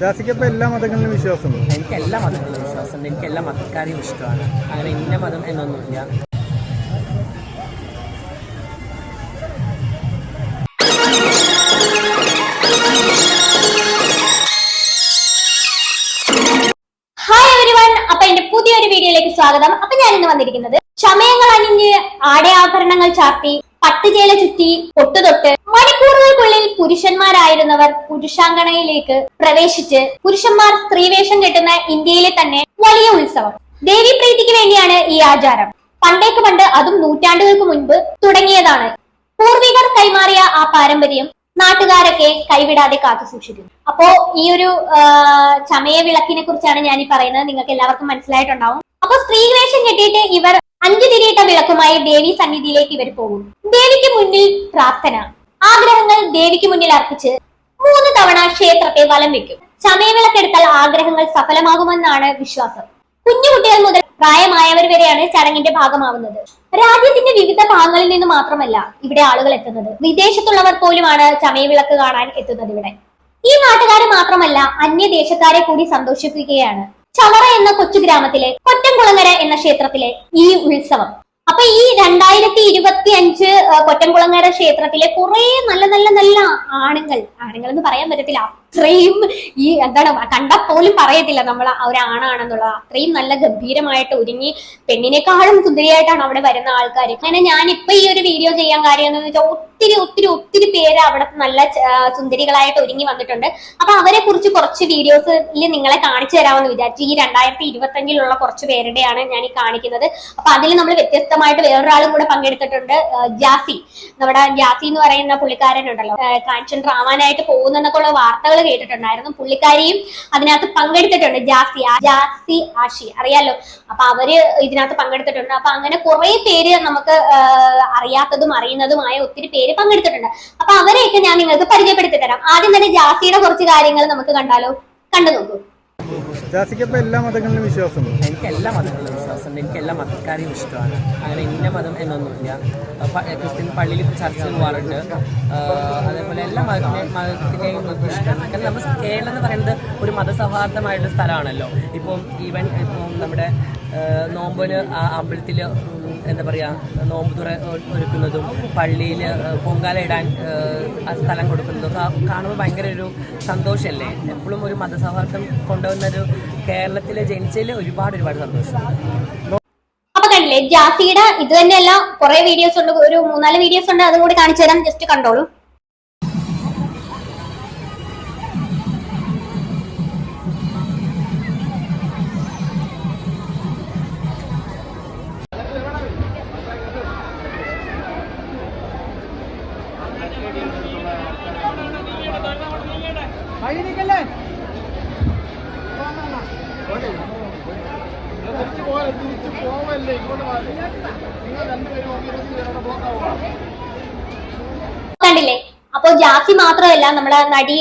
ജാസിക്ക് ഇപ്പൊ എല്ലാ മതങ്ങളിലും വിശ്വാസമുണ്ട്? എനിക്ക് എല്ലാ മതങ്ങളിലും വിശ്വാസമുണ്ട്. എനിക്ക് എല്ലാ മതക്കാരെയും ഇഷ്ടമാണ്. അങ്ങനെ ഇന്ന മതം എന്നൊന്നുമില്ല. ഹായ് എവരിവൺ അപ്പൊ എന്റെ പുതിയൊരു വീഡിയോയിലേക്ക് സ്വാഗതം. അപ്പൊ ഞാൻ ഇന്ന് വന്നിരിക്കുന്നത് ചമയങ്ങൾ അണിഞ്ഞ് ആടയാഭരണങ്ങൾ ചാർത്തി പട്ടുചേല ചുറ്റി പൊട്ടുതൊട്ട് മണിക്കൂറുകൾക്കുള്ളിൽ പുരുഷന്മാരായിരുന്നവർ പുരുഷാങ്കണയിലേക്ക് പ്രവേശിച്ച് പുരുഷന്മാർ സ്ത്രീവേഷം കെട്ടുന്ന ഇന്ത്യയിലെ തന്നെ വലിയ ഉത്സവം. ദേവി പ്രീതിക്ക് വേണ്ടിയാണ് ഈ ആചാരം. പണ്ടേക്ക് പണ്ട് അതും നൂറ്റാണ്ടുകൾക്ക് മുൻപ് തുടങ്ങിയതാണ്. പൂർവികർ കൈമാറിയ ആ പാരമ്പര്യം നാട്ടുകാരൊക്കെ കൈവിടാതെ കാത്തു സൂക്ഷിക്കുന്നു. അപ്പോ ഈ ഒരു ചമയ വിളക്കിനെ കുറിച്ചാണ് ഞാൻ ഈ പറയുന്നത്. നിങ്ങൾക്ക് എല്ലാവർക്കും മനസ്സിലായിട്ടുണ്ടാവും. അപ്പൊ സ്ത്രീവേഷം കെട്ടിയിട്ട് ഇവർ അഞ്ചു തിരിയിട്ട വിളക്കുമായി ദേവി സന്നിധിയിലേക്ക് ഇവർ പോകും. ദേവിക്ക് മുന്നിൽ പ്രാർത്ഥന. ആഗ്രഹങ്ങൾ ദേവിക്ക് മുന്നിൽ അർപ്പിച്ച് മൂന്ന് തവണ ക്ഷേത്രത്തെ വലം വെക്കും. ചമയവിളക്കെടുത്താൽ ആഗ്രഹങ്ങൾ സഫലമാകുമെന്നാണ് വിശ്വാസം. കുഞ്ഞുകുട്ടികൾ മുതൽ പ്രായമായവർ വരെയാണ് ചടങ്ങിന്റെ ഭാഗമാവുന്നത്. രാജ്യത്തിന്റെ വിവിധ ഭാഗങ്ങളിൽ നിന്ന് മാത്രമല്ല ഇവിടെ ആളുകൾ എത്തുന്നത്. വിദേശത്തുള്ളവർ പോലുമാണ് ചമയവിളക്ക് കാണാൻ എത്തുന്നത് ഇവിടെ. ഈ നാട്ടുകാരെ മാത്രമല്ല അന്യദേശക്കാരെ കൂടി സന്തോഷിപ്പിക്കുകയാണ്. ചവറ എന്ന കൊച്ചു ഗ്രാമത്തിലെ കൊറ്റംകുളങ്ങര എന്ന ക്ഷേത്രത്തിലെ ഈ ഉത്സവം. അപ്പൊ ഈ രണ്ടായിരത്തി ഇരുപത്തി അഞ്ച് കൊറ്റംകുളങ്ങര ക്ഷേത്രത്തിലെ കുറെ നല്ല നല്ല നല്ല ആണുങ്ങൾ ആണുങ്ങൾ എന്ന് പറയാൻ പറ്റത്തില്ല. അത്രയും ഈ എന്താണ് കണ്ട പോലും പറയത്തില്ല നമ്മൾ ഒരാണാണെന്നുള്ളത് അത്രയും നല്ല ഗംഭീരമായിട്ട് ഒരുങ്ങി പെണ്ണിനെക്കാളും സുന്ദരിയായിട്ടാണ് അവിടെ വരുന്ന ആൾക്കാർ അങ്ങനെ ഞാൻ ഇപ്പൊ ഈ ഒരു വീഡിയോ ചെയ്യാൻ കാര്യം എന്ന് വെച്ചാൽ ഒത്തിരി ഒത്തിരി ഒത്തിരി പേര് അവിടെ നല്ല സുന്ദരികളായിട്ട് ഒരുങ്ങി വന്നിട്ടുണ്ട്. അപ്പൊ അവരെ കുറിച്ച് കുറച്ച് വീഡിയോസിൽ നിങ്ങളെ കാണിച്ചു തരാമെന്ന് വിചാരിച്ചു ഈ രണ്ടായിരത്തി ഇരുപത്തഞ്ചിലുള്ള കുറച്ച് പേരുടെയാണ് ഞാൻ ഈ കാണിക്കുന്നത്. അപ്പൊ അതിൽ നമ്മൾ വ്യത്യസ്തമായിട്ട് വേറൊരാളും കൂടെ പങ്കെടുത്തിട്ടുണ്ട് ജാസി. നമ്മുടെ ജാസി എന്ന് പറയുന്ന പുള്ളിക്കാരനുണ്ടല്ലോ ട്രാൻസ്ജെൻഡർ ആവാനായിട്ട് പോകുന്നെന്നൊക്കെ ഉള്ള വാർത്തകൾ കേട്ടിട്ടുണ്ടായിരുന്നു. പുള്ളിക്കാരിയും അതിനകത്ത് പങ്കെടുത്തിട്ടുണ്ട്. ജാസി ജാസി ആഷി. അറിയാലോ? അപ്പൊ അവർ ഇതിനകത്ത് പങ്കെടുത്തിട്ടുണ്ട്. അപ്പൊ അങ്ങനെ കുറെ പേര് നമുക്ക് അറിയാത്തതും അറിയുന്നതുമായ ഒത്തിരി പേര് പങ്കെടുത്തിട്ടുണ്ട്. അപ്പൊ അവരെയൊക്കെ ഞാൻ നിങ്ങൾക്ക് പരിചയപ്പെടുത്തി തരാം. ആദ്യം തന്നെ ജാസിയുടെ കുറച്ച് കാര്യങ്ങൾ നമുക്ക് കണ്ടാലോ? കണ്ടു നോക്കൂ. ജാസിക്ക് ഇപ്പൊ എല്ലാ മതങ്ങളിലും വിശ്വാസമുണ്ട്? എനിക്ക് എല്ലാ മതങ്ങളിലും വിശ്വാസമുണ്ട്. എനിക്ക് എല്ലാ മതക്കാരെയും ഇഷ്ടമാണ്. അങ്ങനെ ഇന്ന മതം എന്നൊന്നുമില്ല. ക്രിസ്ത്യൻ പള്ളിയിൽ ചർച്ച പോകാറുണ്ട് അതേപോലെ എല്ലാ മതത്തിനെ മതത്തിനെയും നമുക്ക് ഇഷ്ടമാണ്. കാരണം നമ്മൾ കേരളം എന്ന് പറയുന്നത് ഒരു മതസൗഹാർദ്ദമായിട്ടുള്ള സ്ഥലമാണല്ലോ. ഇപ്പം ഈവൻ ഇപ്പം നമ്മുടെ നോമ്പിന് ആ അമ്പലത്തിൽ എന്താ പറയുക നോമ്പ് തുറ ഒരുക്കുന്നതും പള്ളിയിൽ പൊങ്കാല ഇടാൻ സ്ഥലം കൊടുക്കുന്നതും കാണുമ്പോൾ ഭയങ്കര ഒരു സന്തോഷമല്ലേ എപ്പോഴും ഒരു മതസൗഹാർദ്ദം കൊണ്ടുവന്നൊരു കേരളത്തിലെ ജനിച്ചതിൽ ഒരുപാട് ഒരുപാട് സന്തോഷം. ജാസിയുടെ ഇത് തന്നെയല്ല കുറെ വീഡിയോസ് ഉണ്ട് ഒരു മൂന്നാൽ വീഡിയോസ് ഉണ്ട് അതും കൂടി കാണിച്ചു തരാം ജസ്റ്റ് കണ്ടോളൂ. കണ്ടില്ലേ? അപ്പൊ ജാസി മാത്രമല്ല നമ്മളെ നടി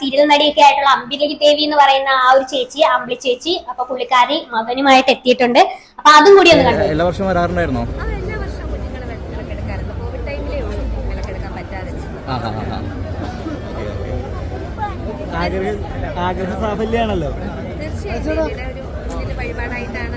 സീരിയൽ നടിയൊക്കെ ആയിട്ടുള്ള അമ്പിലി ദേവി എന്ന് പറയുന്ന ആ ഒരു ചേച്ചി അമ്പിളി ചേച്ചി അപ്പൊ പുള്ളിക്കാരി മകനുമായിട്ട് എത്തിയിട്ടുണ്ട്. അപ്പൊ അതും കൂടി ഒന്ന് കണ്ടു? എല്ലാ വർഷം വരാറുണ്ടായിരുന്നോ? ആഗ്രഹ സാഫല്യാണല്ലോ. തീർച്ചയായും. ദേവിയുടെ ഒരു വലിയ വഴിപാടായിട്ടാണ്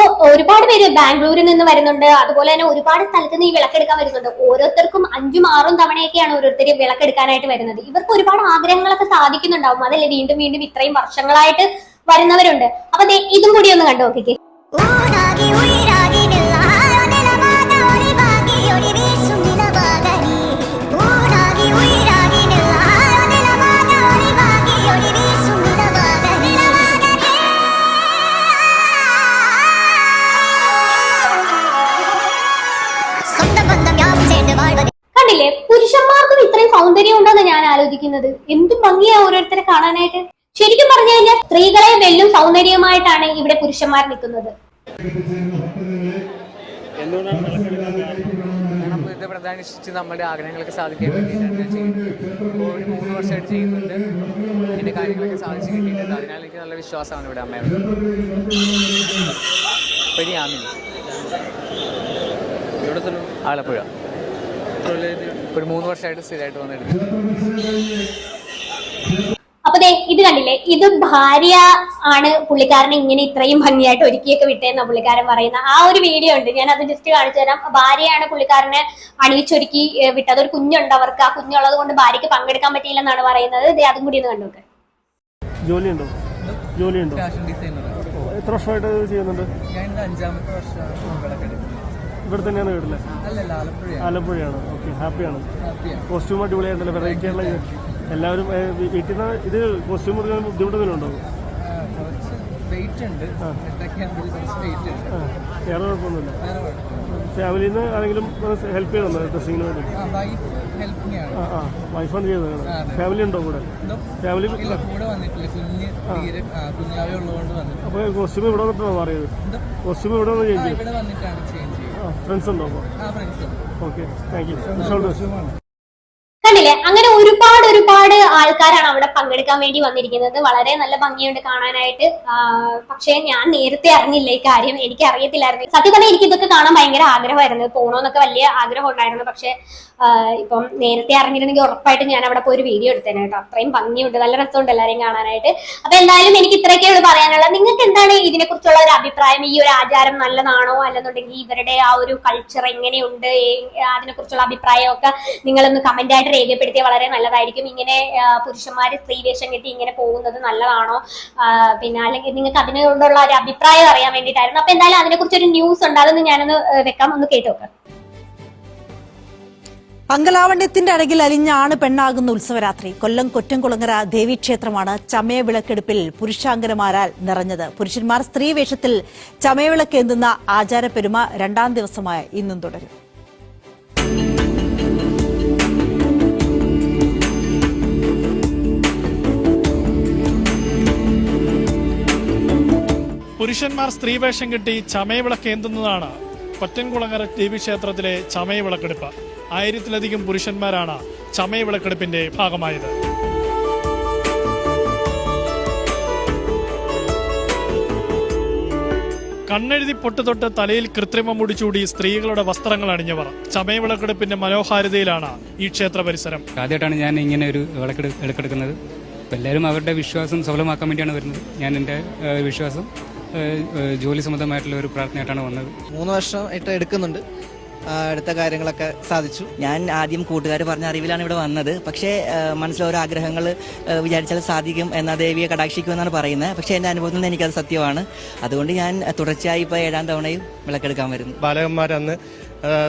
അപ്പൊ ഒരുപാട് പേര് ബാംഗ്ലൂരിൽ നിന്ന് വരുന്നുണ്ട്. അതുപോലെ തന്നെ ഒരുപാട് സ്ഥലത്ത് നിന്ന് ഈ വിളക്കെടുക്കാൻ വരുന്നുണ്ട്. ഓരോരുത്തർക്കും അഞ്ചും ആറും തവണയൊക്കെയാണ് ഓരോരുത്തർ വിളക്കെടുക്കാനായിട്ട് വരുന്നത്. ഇവർക്ക് ഒരുപാട് ആഗ്രഹങ്ങളൊക്കെ സാധിക്കുന്നുണ്ടാവും. അതല്ലേ വീണ്ടും വീണ്ടും ഇത്രയും വർഷങ്ങളായിട്ട് വരുന്നവരുണ്ട്. അപ്പൊ ഇതും കൂടി ഒന്ന് കണ്ടു നോക്കിക്കേ. ഞാൻ ആലോചിക്കുന്നത് എന്തും ഭംഗിയാ ഓരോരുത്തരെ കാണാനായിട്ട്? ശരിക്കും പറഞ്ഞു കഴിഞ്ഞാൽ സ്ത്രീകളെ വെല്ലും സൗന്ദര്യമായിട്ടാണ് ഇവിടെ പുരുഷന്മാർ നിൽക്കുന്നത്. നമ്മുടെ ആഗ്രഹങ്ങളൊക്കെ സാധിക്കാൻ വേണ്ടിയിട്ടാണ് ചെയ്യുന്നുണ്ട്. എന്റെ കാര്യങ്ങളൊക്കെ സാധിച്ചു കിട്ടിയിട്ടുണ്ട്. അതിനാൽ എനിക്ക് നല്ല വിശ്വാസമാണ് ഇവിടെ അമ്മയോട് പെരി ആമിനി. ആലപ്പുഴ. ഒരു മൂന്ന് വർഷമായിട്ട് സ്ഥിരമായിട്ട് അപ്പൊ ദേ ഇത് കണ്ടില്ലേ? ഇത് ഭാര്യ ആണ് പുള്ളിക്കാരനെ ഇങ്ങനെ ഇത്രയും ഭംഗിയായിട്ട് ഒരുക്കിയൊക്കെ വിട്ടേന്ന പുള്ളിക്കാരൻ പറയുന്ന. ആ ഒരു വീഡിയോ ഉണ്ട് ഞാൻ അത് ജസ്റ്റ് കാണിച്ചു തരാം. ഭാര്യയാണ് പുള്ളിക്കാരനെ അണിയിച്ചൊരുക്കി വിട്ടത്. ഒരു കുഞ്ഞുണ്ട് അവർക്ക്. ആ കുഞ്ഞുള്ളത് കൊണ്ട് ഭാര്യക്ക് പങ്കെടുക്കാൻ പറ്റിയില്ലെന്നാണ് പറയുന്നത്. ദേ അതും കൂടി ഒന്ന് കണ്ടു ജോലിയുണ്ടോ? ജോലിയുണ്ടോ? ഫാഷൻ ഡിസൈനർ എത്ര വർഷമായിട്ട് ചെയ്യുന്നുണ്ട്? ഞാൻ അഞ്ചാമത്തെ വർഷമാണ്. ഇവിടെ തന്നെയാണ് ആലപ്പുഴ ആലപ്പുഴയാണ്. ഓക്കെ ഹാപ്പിയാണ്. കോസ്റ്റ്യൂം അടിപൊളിയായിരുന്നല്ലോ വെറൈറ്റി ആയിട്ടുള്ള എല്ലാവരും വീട്ടിൽ നിന്ന് ഇത് കോസ്റ്റ്യൂം കൊടുക്കാൻ ബുദ്ധിമുട്ടൊന്നും ഉണ്ടോ? വേറെ കുഴപ്പമൊന്നുമില്ല. ഫാമിലിന്ന് ഫാമിലിയിൽ നിന്ന് ആരെങ്കിലും ഹെൽപ്പ് ചെയ്യണോ? ഡ്രസ്സിങ്ങിന് വേണ്ടി? ആ വൈഫാണ് ചെയ്തത്? ഫാമിലി ഉണ്ടോ കൂടെ? ഫാമിലി അപ്പൊ അപ്പോൾ കോസ്റ്റ്യൂം ഇവിടെ വന്നിട്ടാണോ മാറിയത്? കോസ്റ്റ്യൂം ഇവിടെ വന്ന് ചെയ്യുന്നത് ചേഞ്ച് ചെയ്യും ഫ്രണ്ട്സ് ഉണ്ടോ? ഓക്കെ താങ്ക് യു കണ്ടില്ലേ? അങ്ങനെ ഒരുപാട് ഒരുപാട് ആൾക്കാരാണ് അവിടെ പങ്കെടുക്കാൻ വേണ്ടി വന്നിരിക്കുന്നത്. വളരെ നല്ല ഭംഗിയുണ്ട് കാണാനായിട്ട്. പക്ഷേ ഞാൻ നേരത്തെ അറിഞ്ഞില്ല ഈ കാര്യം. എനിക്ക് അറിയത്തില്ലായിരുന്നു. സത്യം പറഞ്ഞാൽ എനിക്ക് ഇതൊക്കെ കാണാൻ ഭയങ്കര ആഗ്രഹമായിരുന്നു. പോകണമെന്നൊക്കെ വലിയ ആഗ്രഹം ഉണ്ടായിരുന്നു. പക്ഷേ ഇപ്പം നേരത്തെ അറിഞ്ഞിരുന്നെങ്കിൽ ഉറപ്പായിട്ട് ഞാൻ അവിടെ പോയി ഒരു വീഡിയോ എടുത്തേനെ കേട്ടോ. അത്രയും ഭംഗിയുണ്ട്. നല്ല രസമുണ്ട് എല്ലാവരെയും കാണാനായിട്ട്. അപ്പൊ എന്തായാലും എനിക്ക് ഇത്രയൊക്കെ പറയാനുള്ളത്. നിങ്ങൾക്ക് എന്താണ് ഇതിനെ കുറിച്ചുള്ള ഒരു അഭിപ്രായം? ഈ ഒരു ആചാരം നല്ലതാണോ? അല്ലെന്നുണ്ടെങ്കിൽ ഇവരുടെ ആ ഒരു കൾച്ചർ എങ്ങനെയുണ്ട്? അതിനെ കുറിച്ചുള്ള അഭിപ്രായമൊക്കെ നിങ്ങളൊന്ന് കമന്റ് ആയിട്ട് രേഖപ്പെടുത്തിയാൽ വളരെ നല്ലതായിരിക്കും. ഇങ്ങനെ പുരുഷന്മാർ സ്ത്രീ വേഷം കെട്ടി ഇങ്ങനെ പോകുന്നത് നല്ലതാണോ? പിന്നെ അല്ലെങ്കിൽ നിങ്ങൾക്ക് അതിനോടുള്ള ഒരു അഭിപ്രായം അറിയാൻ വേണ്ടിയിട്ടായിരുന്നു. അപ്പൊ എന്തായാലും അതിനെ കുറിച്ചൊരു ന്യൂസ് ഉണ്ട്. അതൊന്ന് ഞാനൊന്ന് വെക്കാം. ഒന്ന് കേട്ടു നോക്കാം. പങ്കലാവണ്യത്തിന്റെ അഴകിൽ അലിഞ്ഞാണ് പെണ്ണാകുന്ന ഉത്സവരാത്രി. കൊല്ലം കൊറ്റംകുളങ്ങര ദേവീക്ഷേത്രമാണ് ചമയവിളക്കെടുപ്പിൽ പുരുഷാങ്കനമാരാൽ നിറഞ്ഞത്. പുരുഷന്മാർ സ്ത്രീവേഷത്തിൽ ചമയവിളക്കേന്തുന്ന ആചാരപ്പെരുമ രണ്ടാം ദിവസമായ ഇന്നും തുടരും. പുരുഷന്മാർ സ്ത്രീവേഷം കെട്ടി ചമയവിളക്കേന്തുന്നതാണ് പറ്റൻകുളങ്ങര ദേവി ക്ഷേത്രത്തിലെ ചമയവിളക്കെടുപ്പ്. ആയിരത്തിലധികം പുരുഷന്മാരാണ് ചമയവിളക്കെടുപ്പിന്റെ ഭാഗമായത്. കണ്ണെഴുതി പൊട്ടുതൊട്ട് തലയിൽ കൃത്രിമം മുടിച്ചൂടി സ്ത്രീകളുടെ വസ്ത്രങ്ങൾ അണിഞ്ഞവർ ചമയവിളക്കെടുപ്പിന്റെ മനോഹാരിതയിലാണ് ഈ ക്ഷേത്ര പരിസരം. ആദ്യമായിട്ടാണ് ഞാൻ ഇങ്ങനെ ഒരു വിളക്കെടു വിളക്കെടുക്കുന്നത് എല്ലാവരും അവരുടെ വിശ്വാസം സഫലമാക്കാൻ വേണ്ടിയാണ് വരുന്നത്. ഞാൻ എന്റെ വിശ്വാസം ജോലി സംബന്ധമായിട്ടുള്ള ഒരു പ്രാർത്ഥനയായിട്ടാണ് വന്നത്. മൂന്ന് വർഷമായിട്ട് എടുക്കുന്നുണ്ട്. ആ, എടുത്ത കാര്യങ്ങളൊക്കെ സാധിച്ചു. ഞാൻ ആദ്യം കൂട്ടുകാർ പറഞ്ഞ അറിവിലാണ് ഇവിടെ വന്നത്. പക്ഷേ മനസ്സിലോരോ ആഗ്രഹങ്ങൾ വിചാരിച്ചാൽ സാധിക്കും എന്ന ദേവിയെ കടാക്ഷിക്കുമെന്നാണ് പറയുന്നത്. പക്ഷേ എന്റെ അനുഭവത്തിൽ നിന്ന് എനിക്കത് സത്യമാണ്. അതുകൊണ്ട് ഞാൻ തുടർച്ചയായി ഇപ്പോൾ ഏഴാം തവണയും വിളക്കെടുക്കാൻ വരുന്നു. ബാലകന്മാരന്ന്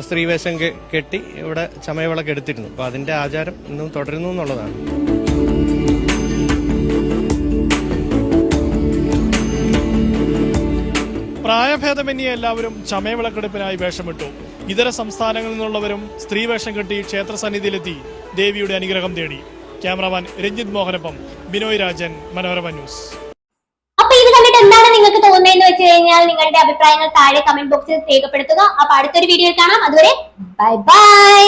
സ്ത്രീവേഷം കെട്ടി ഇവിടെ ചമയവിളക്ക് എടുത്തിരുന്നു. അപ്പോൾ അതിന്റെ ആചാരം ഇന്നും തുടരുന്നു എന്നുള്ളതാണ്. പ്രായഭേദമന്യേ എല്ലാവരും ചമയവിളക്കെടുപ്പിനായി വേഷമിട്ടു. ഇതര സംസ്ഥാനങ്ങളിൽ നിന്നുള്ളവരും സ്ത്രീ വേഷം കെട്ടി ക്ഷേത്ര സന്നിധിയിലെത്തി ദേവിയുടെ അനുഗ്രഹം തേടി. ക്യാമറമാൻ രഞ്ജിത് മോഹനൊപ്പം ബിനോയ് രാജൻ മനോരമ ന്യൂസ്. ഇത് കണ്ടിട്ട് എന്താണ് നിങ്ങൾക്ക് തോന്നുന്നതെന്ന് വെച്ച് കഴിഞ്ഞാൽ നിങ്ങളുടെ അഭിപ്രായങ്ങൾ താഴെ കമന്റ് ബോക്സിൽ രേഖപ്പെടുത്തുക. അപ്പൊ അടുത്തൊരു വീഡിയോ കാണാം. അതുവരെ ബൈ ബൈ.